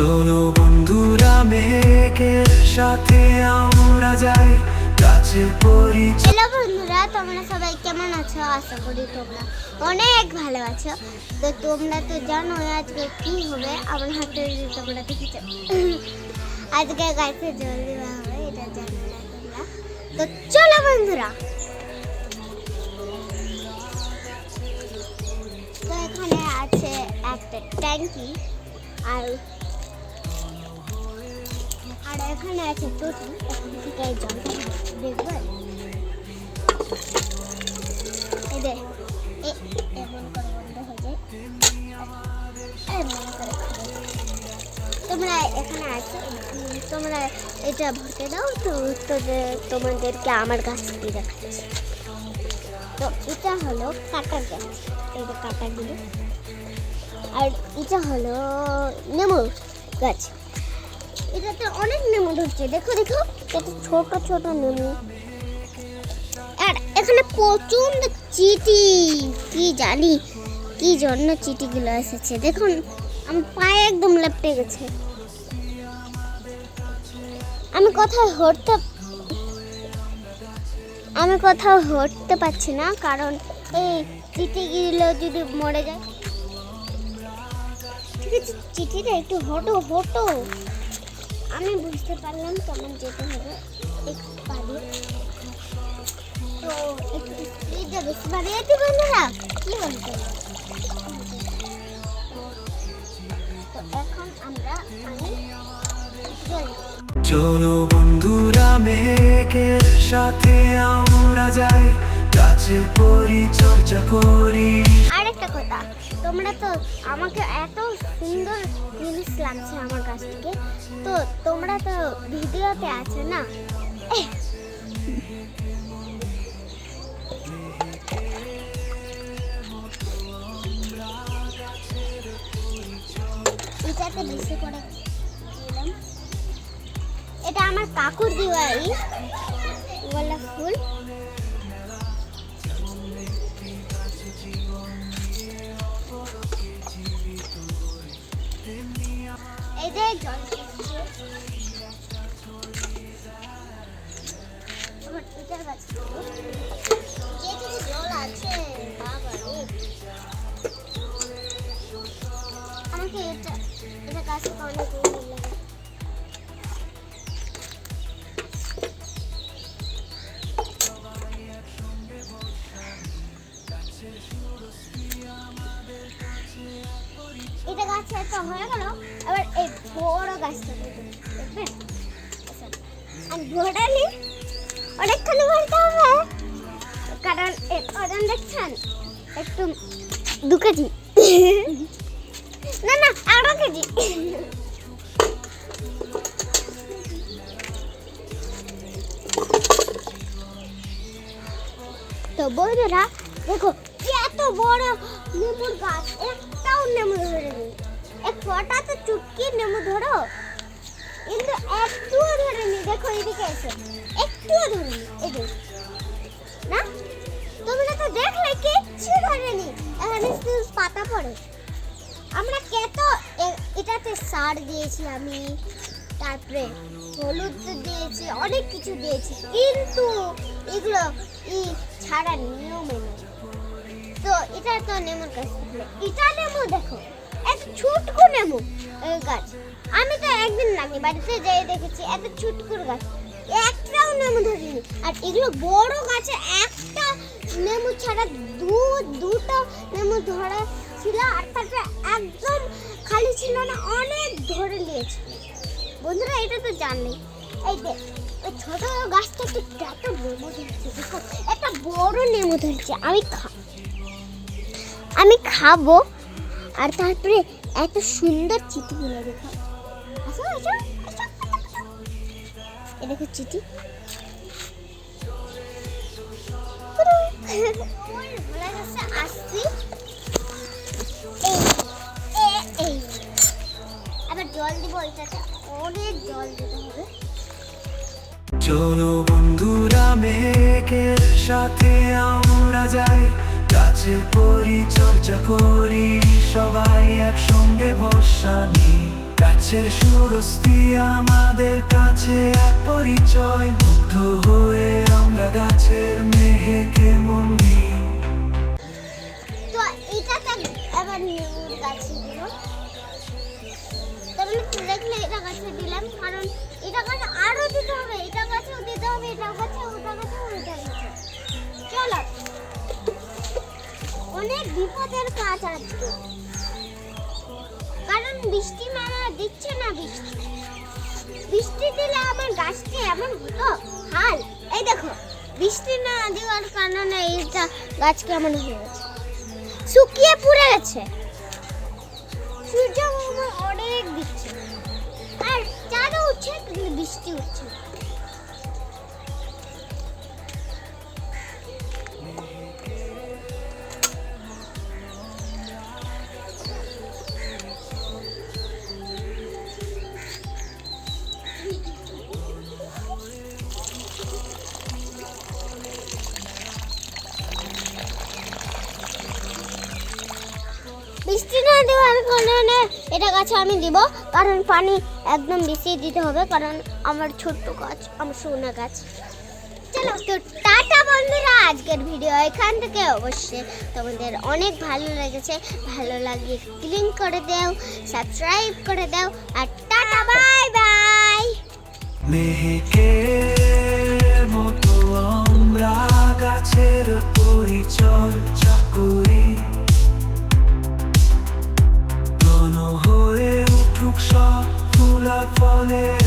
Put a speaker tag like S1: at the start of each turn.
S1: চলো বন্ধুরা, মেঘের সাথে আমরা যাই। গাছের পরিচয়
S2: হ্যালো বন্ধুরা, তোমরা সবাই কেমন আছো? আশা করি তোমরা অনেক ভালো আছো। তো তোমরা তো জানো আজকে কি হবে, আমার হাতে তোমরা দেখেছ। আজকে গাছে জল দেওয়া হবে, এটা জানো না তোমরা। তো চলো বন্ধুরা। তো এখানে আছে একটা ট্যাঙ্কি, আর এখানে আছে টুটি এই জলটা দেখবে? এই দে এ- এমন করে বন্ধ যায়। এমন করে তোমরা এখানে আছো? তোমরা এটা ভরতে দাও তো তোমাদেরকে আমার গাছ কি দেখাচ্ছি তো এটা হলো কাটার গাছ। যে কাটাগুলো। আর এটা হলো নেমু গাছ। এটাতে অনেক নেমু ধরছে দেখো দেখো, কত ছোট ছোট নেমু আর এখানে প্রচুর চিঠি কি জানি, কি জন্য চিঠিগুলো এসেছে। দেখুন, আমার পায়ে একদম লেপটে গেছে। আমি কোথাও হরতে, আমি কোথাও হরতে পারছি না, কারণ এই চিঠিগুলো যদি মরে যায়। ঠিক আছে চিঠিটা একটু হটো হটো। আমি বুঝতে পারলাম কেমন যেতে হবে। বন্ধুরা চলি
S1: বন্ধুরা, মেঘের সাথে আমরা যাই। গাছের পরিচর্যা করি।
S2: কথা তোমরা তো আমাকে এত সুন্দর জিনিস লাগছে আমার কাছ থেকে। তো তোমরা তো ভিডিওতে আছে না? এটাতে বেশি করে এটা আমার কাকুর দিওয়াই গোলাপ ফুল। যে জল আছে আমাকে এটা এটা কাছে অনেক এটা হয়ে গেল। এবার এই বড় গাছটা দেখবেন? আর ঘোড়ালি অনেকখানি ভরতে হবে, কারণ এর ওজন দেখছেন? একটু দু কেজি। না না আড়াই কেজি। তো বন্ধুরা, দেখো এত বড় লেবুর গাছ, একটাও নেমু ধরেনি এক কটা তো চুটকি নেমু ধরো। কিন্তু একটুও ধরেনি, দেখো এদিকে এসে। একটুও ধরেনি এদিকে না? তোমরা তো দেখলে, কিচ্ছু ধরেনি। এখানে পাতা পড়ে। আমরা কত এটাতে সার দিয়েছি আমি, তারপরে হলুদ দিয়েছি, অনেক কিছু দিয়েছি। কিন্তু এগুলো ই ছাড়া নিয়ম তো এটা তো নেমুর তাহলে এটা নেমু, দেখো। এত ছুটকু নেমু এই গাছ, আমি তো একদিন নানি বাড়িতে যাই দেখেছি, এত ছুটকুর গাছ। একটাও নেমু ধরিনি। আর এগুলো বড় গাছে একটা নেমু ছাড়া দু, দুটো নেমু ধরা ছিল, আর তারপরে একদম খালি ছিল না, অনেক ধরে নিয়েছিল বন্ধুরা, এটা তো জানলেই এই দেখ ওই ছোট গাছটা একটু এত নেমু ধরছে একটা বড় নেমু ধরছে, আমি খা আমি খাব। আর তারপরে এত সুন্দর চিঠিগুলো দেখো। দেখো চিঠি।
S1: চলো বন্ধুরা মেঘের সাথে আমরা যাই। গাছের পরিচর্যা করি, সবাই একসঙ্গে ভরসা নিই। গাছের সুরস্তি আমাদের কাছে এক পরিচয়, মুগ্ধ হয়ে আমরা গাছের মেহেকে মন দিই।
S2: তো দিলাম। কারণ এটা গাছে আরও দিতে হবে, এটা গাছেও দিতে হবে, এটা গাছে বিপদের কাজ আজকে কারণ বৃষ্টি মারা দিচ্ছে না বৃষ্টি। বৃষ্টি দিলে আমার গাছটি এমন হতো, হাল। এই দেখো, বৃষ্টি না দেওয়ার কারণে এইটা গাছ কেমন হয়ে গেছে। শুকিয়ে পুড়ে গেছে। সূর্য অনেক দিচ্ছে। আর চাঁদও উঠছে বৃষ্টি উঠছে বৃষ্টি না দেওয়ার কারণে এটা গাছে আমি দিব, কারণ পানি একদম বেশি দিতে হবে, কারণ আমার ছোট্ট গাছ, আমার সোনা গাছ। চলো তো টাটা বন্ধুরা আজকের ভিডিও এখান থেকে অবশ্যই। তোমাদের অনেক ভালো লেগেছে, ভালো লাগলে ক্লিক করে দাও, সাবস্ক্রাইব করে দাও, আর টাটা, বাই বাই।
S1: মতো আমরা গাছের পরিচর্যা করি। Hallelujah.